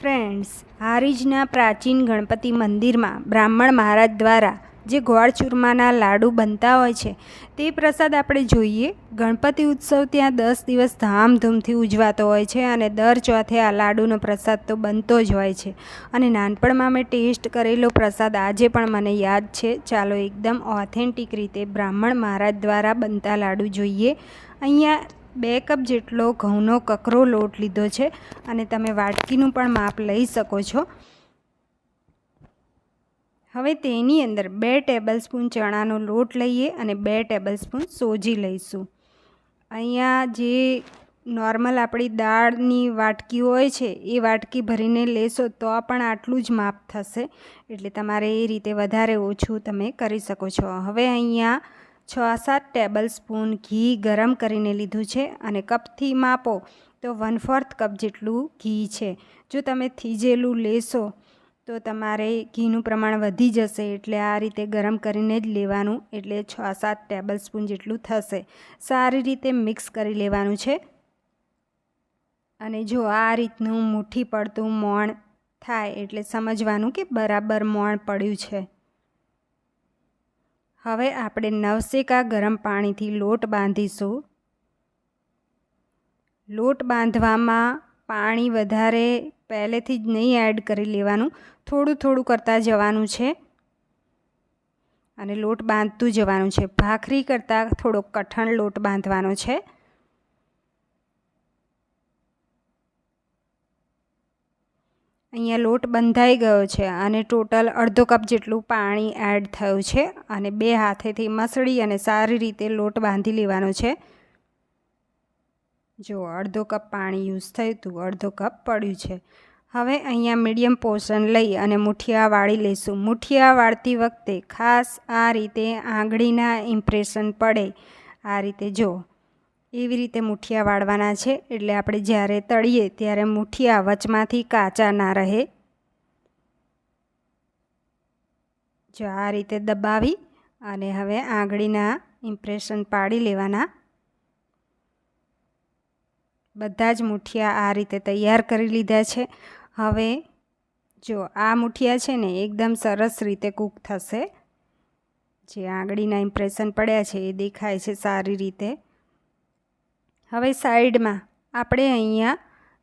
Friends હારીજના પ્રાચીન ગણપતિ મંદિરમાં બ્રાહ્મણ મહારાજ દ્વારા જે ગોળ ચૂરમાના લાડુ બનતા હોય છે, તે પ્રસાદ આપણે જોઈએ. ગણપતિ ઉત્સવ ત્યાં દસ દિવસ ધામધૂમથી ઉજવાતો હોય છે અને દર ચોથે આ લાડુનો પ્રસાદ તો બનતો જ હોય છે. અને નાનપણમાં મેં ટેસ્ટ કરેલો પ્રસાદ આજે પણ મને યાદ છે. ચાલો એકદમ ઓથેન્ટિક રીતે બ્રાહ્મણ મહારાજ દ્વારા બનતા લાડુ જોઈએ. અહીંયા બે કપ જેટલો ઘઉંનો કકરો લોટ લીધો છે અને તમે વાટકીનું પણ માપ લઈ શકો છો. હવે તેની અંદર બે ટેબલ સ્પૂન ચણાનો લોટ લઈએ અને બે ટેબલ સ્પૂન સોજી લઈશું. અહીંયા જે નોર્મલ આપણી દાળની વાટકી હોય છે, એ વાટકી ભરીને લેશો તો પણ આટલું જ માપ થશે. એટલે તમારે એ રીતે વધારે ઓછું તમે કરી શકો છો. હવે અહીંયા છ સાત ટેબલ સ્પૂન ઘી ગરમ કરીને લીધું છે અને કપથી માપો તો વન ફોર્થ કપ જેટલું ઘી છે. જો તમે થીજેલું લેશો તો તમારે ઘીનું પ્રમાણ વધી જશે એટલે આ રીતે ગરમ કરીને જ લેવાનું એટલે છ સાત ટેબલ સ્પૂન જેટલું થશે. સારી રીતે મિક્સ કરી લેવાનું છે. અને જો આ રીતનું મુઠ્ઠી પડતું મોણ થાય એટલે સમજવાનું કે બરાબર મોણ પડ્યું છે. હવે આપણે નવસેકા ગરમ પાણીથી લોટ બાંધીશું. લોટ બાંધવામાં પાણી વધારે પહેલેથી જ નહીં એડ કરી લેવાનું. થોડું થોડું કરતાં જવાનું છે. અને લોટ બાંધતું જવાનું છે. ભાખરી કરતાં થોડોક કઠણ લોટ બાંધવાનો છે. અહીંયા લોટ બંધાઈ ગયો છે અને ટોટલ અડધો કપ જેટલું પાણી એડ થયું છે અને બે હાથેથી મસળી અને સારી રીતે લોટ બાંધી લેવાનો છે. જો અડધો કપ પાણી યુઝ થયું હતું અડધો કપ પડ્યું છે. હવે અહીંયા મીડિયમ પોર્શન લઈ અને મુઠિયા વાળી લઈશું મુઠિયા વાળતી વખતે ખાસ આ રીતે આંગળીના ઇમ્પ્રેશન પડે. આ રીતે જો એવી રીતે મુઠિયા વાળવાના છે. એટલે આપણે જ્યારે તળીએ ત્યારે મુઠિયા વચમાંથી કાચા ના રહે. જો આ રીતે દબાવી અને હવે આંગળીના ઇમ્પ્રેશન પાડી લેવાના. બધા જ મુઠિયા આ રીતે તૈયાર કરી લીધા છે. હવે જો આ મુઠિયા છે ને એકદમ સરસ રીતે કૂક થશે. જે આંગળીના ઇમ્પ્રેશન પડ્યા છે એ દેખાય છે સારી રીતે. હવે સાઈડમાં આપણે અહીંયા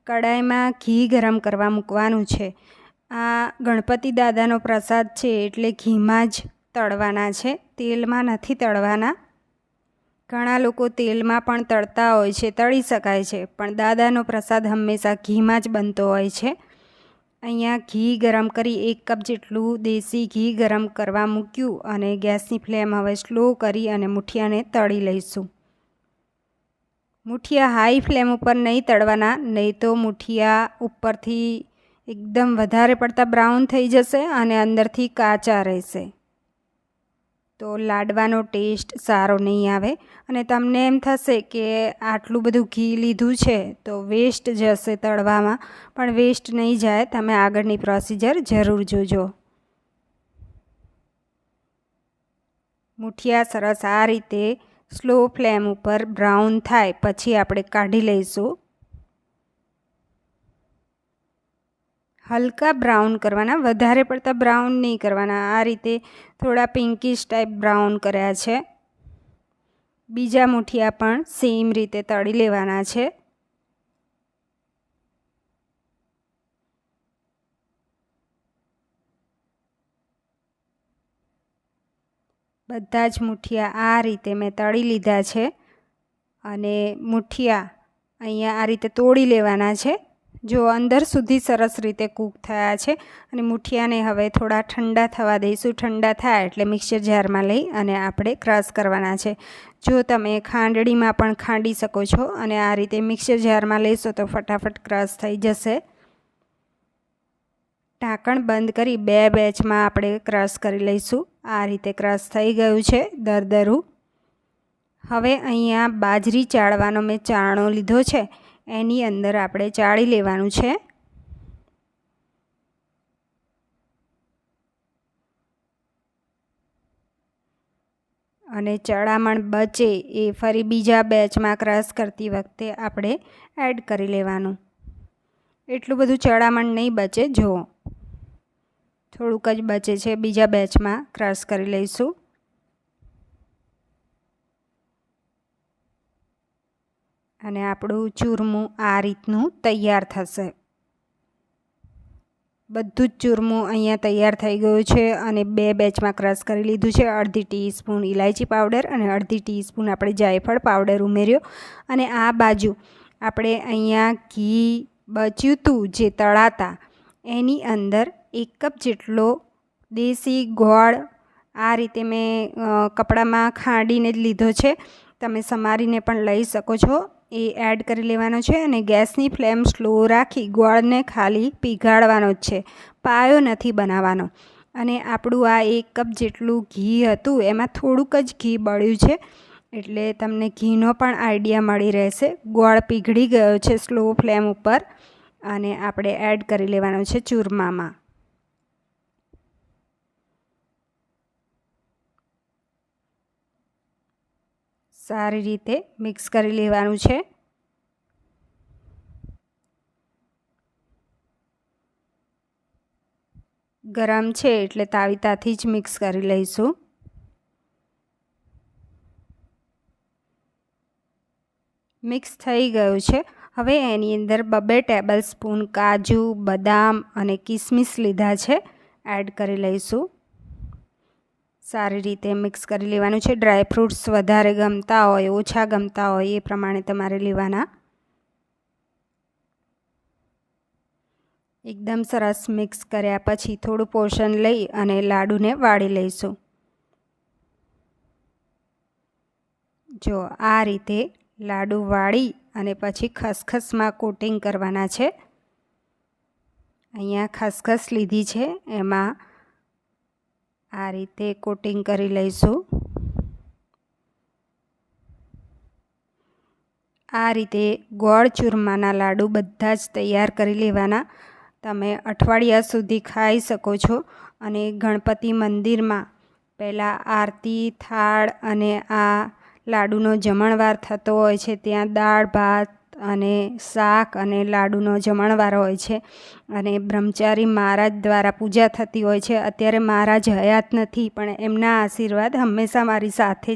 કડાઈમાં ઘી ગરમ કરવા મૂકવાનું છે. આ ગણપતિ દાદાનો પ્રસાદ છે એટલે ઘીમાં જ તળવાના છે. તેલમાં નથી તળવાના. ઘણા લોકો તેલમાં પણ તળતા હોય છે, તળી શકાય છે, પણ દાદાનો પ્રસાદ હંમેશા ઘીમાં જ બનતો હોય છે. અહીંયા ઘી ગરમ કરી એક કપ જેટલું દેશી ઘી ગરમ કરવા મૂક્યું અને ગેસની ફ્લેમ હવે સ્લો કરી અને મુઠિયાને તળી લઈશું. મુઠિયા હાઈ ફ્લેમ ઉપર નહીં તળવાના, નહીં તો મુઠિયા ઉપરથી એકદમ વધારે પડતા બ્રાઉન થઈ જશે અને અંદરથી કાચા રહેશે. તો લાડવાનો ટેસ્ટ સારો નહીં આવે. અને તમને એમ થશે કે આટલું બધું ઘી લીધું છે, તો વેસ્ટ જશે તળવામાં. પણ વેસ્ટ નહીં જાય, તમે આગળની પ્રોસિજર જરૂર જોજો. મુઠિયા સરસ આ રીતે સ્લો ફ્લેમ ઉપર બ્રાઉન થાય, પછી આપણે કાઢી લઈશું. હલકા બ્રાઉન કરવાના, વધારે પડતા બ્રાઉન નહીં કરવાના. આ રીતે થોડા પિંકીશ ટાઈપ બ્રાઉન કર્યા છે. બીજા મુઠિયા પણ સેમ રીતે તળી લેવાના છે. બધા જ મુઠિયા આ રીતે મેં તળી લીધા છે અને મુઠિયા અહીંયા આ રીતે તોડી લેવાના છે. જો અંદર સુધી સરસ રીતે કૂક થયા છે અને મુઠિયાને હવે થોડા ઠંડા થવા દઈશું. ઠંડા થાય એટલે મિક્સર જારમાં લઈ અને આપણે ક્રશ કરવાના છે. જો તમે ખાંડડીમાં પણ ખાંડી શકો છો અને આ રીતે મિક્સર જારમાં લેશો તો ફટાફટ ક્રશ થઈ જશે. ઢાંકણ બંધ કરી બે બેચમાં આપણે ક્રશ કરી લઈશું. આ રીતે ક્રશ થઈ ગયું છે દરદરું હવે અહીંયા બાજરી ચાળવાનો મેં ચાણો લીધો છે, એની અંદર આપણે ચાળી લેવાનું છે. અને ચડામણ બચે એ ફરી બીજા બેચમાં ક્રશ કરતી વખતે આપણે એડ કરી લેવાનું. એટલું બધું ચડામણ નહીં બચે, જુઓ. થોડુંક જ બચે છે. બીજા બેચમાં ક્રશ કરી લઈશું. અને આપણું ચૂરમું આ રીતનું તૈયાર થશે. બધું જ ચૂરમું અહીંયા તૈયાર થઈ ગયું છે અને બે બેચમાં ક્રશ કરી લીધું છે. અડધી ટીસ્પૂન ઇલાયચી પાવડર અને અડધી ટીસ્પૂન આપણે જાયફળ પાવડર ઉમેર્યો. અને આ બાજુ આપણે અહીંયા ઘી બચ્યું હતું જે તળાતા એની અંદર એક કપ જેટલો દેશી ગોળ આ રીતે મેં કપડામાં ખાંડીને જ લીધો છે. તમે સમારીને પણ લઈ શકો છો. એ એડ કરી લેવાનો છે અને ગેસની ફ્લેમ સ્લો રાખી ગોળને ખાલી પીગાળવાનો જ છે. પાયો નથી બનાવવાનો. અને આપણું આ એક કપ જેટલું ઘી હતું, એમાં થોડુંક જ ઘી બળ્યું છે. એટલે તમને ઘીનો પણ આઈડિયા મળી રહેશે. ગોળ પીગળી ગયો છે સ્લો ફ્લેમ ઉપર. અને આપણે એડ કરી લેવાનો છે ચૂરમામાં. સારી રીતે મિક્સ કરી લેવાનું છે. ગરમ છે એટલે તાવીતાથી જ મિક્સ કરી લઈશું. મિક્સ થઈ ગયું છે. હવે એની અંદર બબે ટેબલ સ્પૂન કાજુ, બદામ અને કિસમિસ લીધા છે. એડ કરી લઈશું. સારી રીતે મિક્સ કરી લેવાનું છે. ડ્રાય ફ્રૂટ્સ વધારે ગમતા હોય, ઓછા ગમતા હોય, એ પ્રમાણે તમારે લેવાના. એકદમ સરસ મિક્સ કર્યા પછી થોડું પોષણ લઈ અને લાડુને વાળી લઈશું. જો આ રીતે લાડુ વાળી અને પછી ખસખસમાં કોટિંગ કરવાના છે. અહીંયા ખસખસ લીધી છે. એમાં આ રીતે કોટિંગ કરી લઈશું. આ રીતે ગોળ ચૂરમાના લાડુ બધા જ તૈયાર કરી લેવાના. તમે અઠવાડિયા સુધી ખાઈ શકો છો અને ગણપતિ મંદિરમાં પહેલાં આરતી, થાળ અને આ લાડુનો જમણવાર થતો હોય છે, ત્યાં દાળ, ભાત અને શાક અને લાડુનો જમણવાર હોય છે. અને બ્રહ્મચારી મહારાજ દ્વારા પૂજા થતી હોય છે. અત્યારે મહારાજ હયાત નથી, પણ એમના આશીર્વાદ હંમેશા મારી સાથે જ